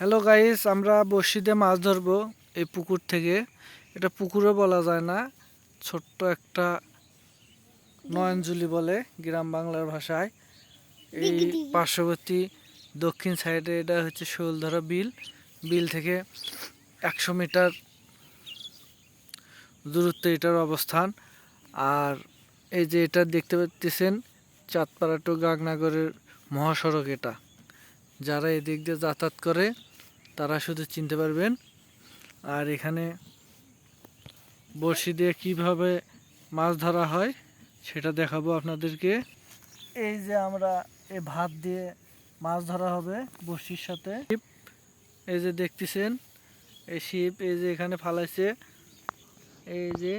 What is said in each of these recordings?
Hello guys আমরা বড়শিতে মাছ ধরবো এই পুকুর থেকে। এটা পুকুরও বলা যায় না, ছোট্ট একটা নয়নজুলি বলে গ্রাম বাংলার ভাষায়। এই। পার্শ্ববর্তী দক্ষিণ সাইডে এটা হচ্ছে শোলধরা বিল। বিল থেকে একশো মিটার দূরত্বে এটার অবস্থান। আর এই যে এটা দেখতে পাচ্ছেন চাঁদপাড়া টু গাগনাগরের মহাসড়ক এটা। যারা এদিক দিয়ে যাতায়াত করে তারা শুধু চিনতে পারবেন। আর এখানে বড়শি দিয়ে কীভাবে মাছ ধরা হয়, সেটা দেখাবো আপনাদেরকে। এই যে আমরা এই ভাত দিয়ে মাছ ধরা হবে বড়শির সাথে। এই যে দেখতেছেন, এই শিপ, এই যে এখানে ফালাইছে। এই যে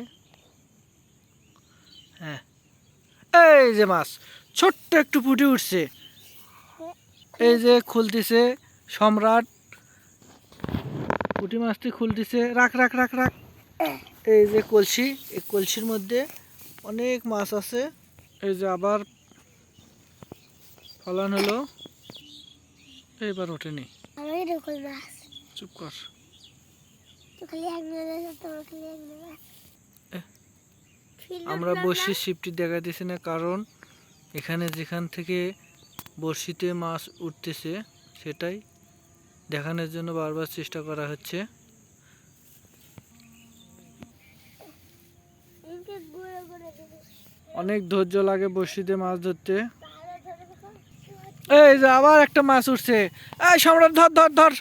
হ্যাঁ এই যে মাছ, ছোট্ট একটু ফুটে উঠছে। এই যে খুলতেছে সম্রাট। পুঁটি মাছটি খুলতেছে। রাখ রাখ রাখ রাখ। এই যে কলসি এই কলসির মধ্যে অনেক মাছ আছে। এই যে আবার ফলান হলো। এইবার ওঠেনি চুপ কর। আমরা বড়শির শিপটি দেখাইতেছি না কারণ এখানে যেখান থেকে বড়শিতে মাছ উঠতেছে সেটাই দেখানোর জন্য বারবার চেষ্টা করা হচ্ছে। অনেক ধৈর্য লাগে বড়শিতে মাছ ধরতে। এই যে আবার একটা মাছ উঠছে। এই সম্রাট ধর ধর ধর।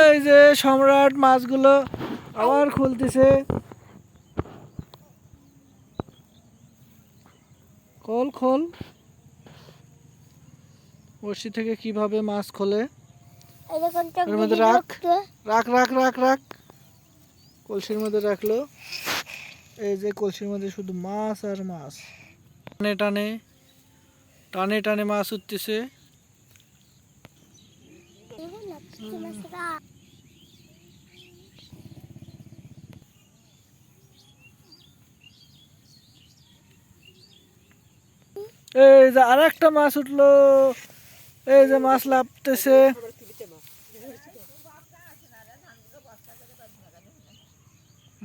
এই যে সম্রাট মাছগুলো আবার খুলতেছে। খোল খোল। বড়শি থেকে কীভাবে মাছ খোলে? এর মধ্যে রাখ। রাখ রাখ রাখ রাখ। কলসির মধ্যে রাখল। এই যে কলসির মধ্যে শুধু মাছ আর মাছ। টানে টানে। টানে টানে মাছ উঠতেছে। এই যে আর একটা মাছ উঠল। এই যে মাছ লাপতেছে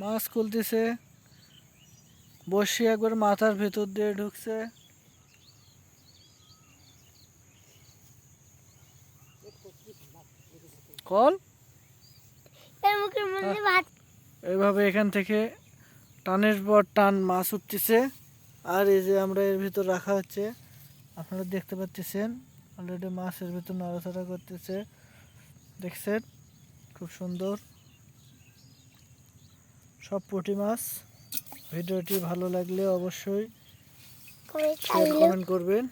মাছ খুলতেছে। বসে একবার মাথার ভেতর দিয়ে ঢুকছে। কল? এইভাবে এখান থেকে টানের পর টান মাছ উঠতেছে। আর এই যে আমরা এর ভিতর রাখা হচ্ছে আপনারা দেখতে পাচ্ছেন অলরেডি মাছের ভিতর নড়াচড়া করতেছে। দেখছেন? খুব সুন্দর। সব পুঁটি মাছ। ভিডিওটি ভালো লাগলে অবশ্যই কমেন্ট করবেন।